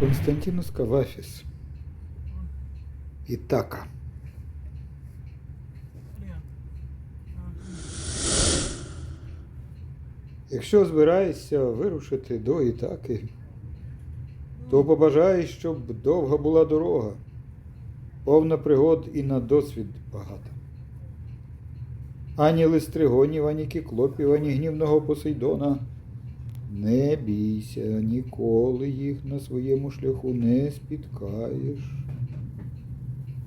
Константинус Кавафіс. Ітака. Якщо збираєшся вирушити до Ітаки, то побажай, щоб довга була дорога, повна пригод і на досвід багата. Ані листригонів, ані кіклопів, ані гнівного Посейдона. Не бійся, ніколи їх на своєму шляху не спіткаєш,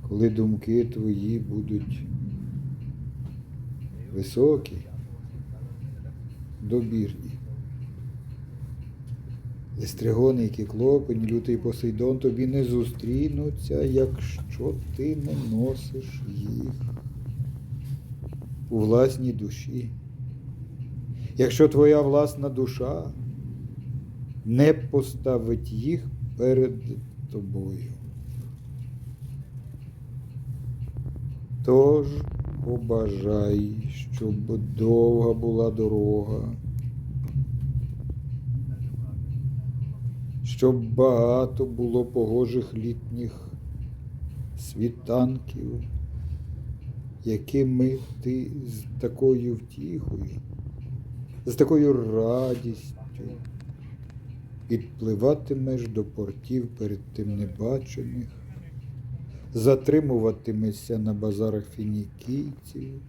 коли думки твої будуть високі, добірні. Листригони і кіклопи, ні лютий Посейдон тобі не зустрінуться, якщо ти не носиш їх у власній душі. Якщо твоя власна душа не поставить їх перед тобою. Тож побажай, щоб довга була дорога, щоб багато було погожих літніх світанків, якими ти з такою втіхою, з такою радістю. Підпливатимеш до портів перед тим небачених, затримуватимешся на базарах фінікійців,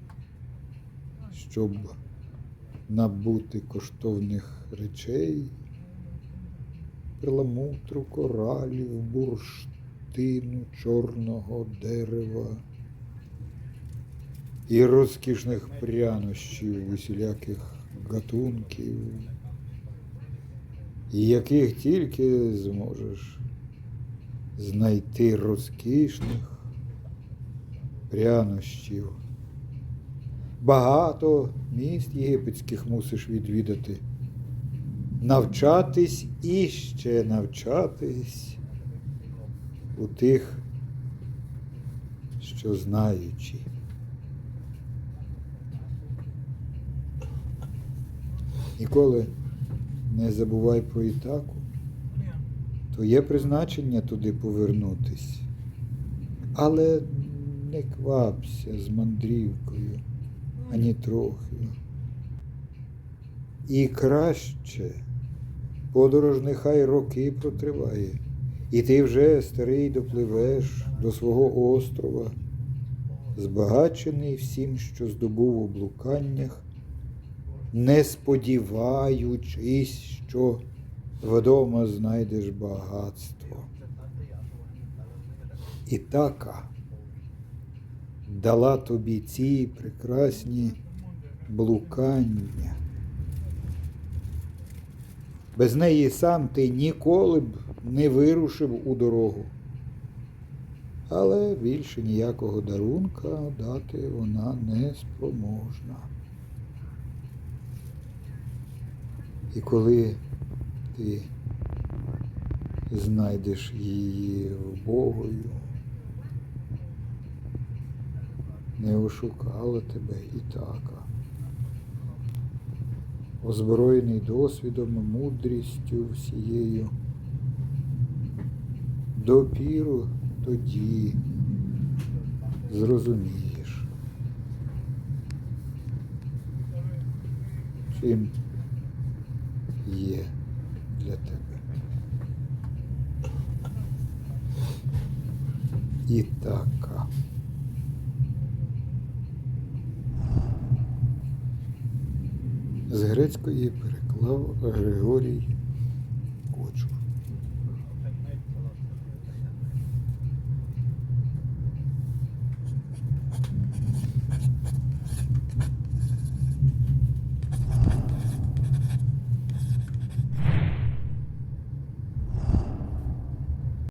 щоб набути коштовних речей, перламутру, коралів, бурштину, чорного дерева і розкішних прянощів усіляких гатунків, яких тільки зможеш знайти розкішних прянощів. Багато міст єгипетських мусиш відвідати, навчатись і ще навчатись у тих, що знаючі. Ніколи не забувай про Ітаку, то є призначення туди повернутись. Але не квапся з мандрівкою ані трохи. І краще подорож нехай роки протриває, і ти вже старий допливеш до свого острова, збагачений всім, що здобув у блуканнях, не сподіваючись, що вдома знайдеш багатство. І така дала тобі ці прекрасні блукання. Без неї сам ти ніколи б не вирушив у дорогу. Але більше ніякого дарунка дати вона не спроможна. І коли ти знайдеш її вбогою, не ошукала тебе і така. Озброєний досвідом, мудрістю всією, допіру тоді зрозумієш, чим є для тебе. І така. З грецької переклав Григорій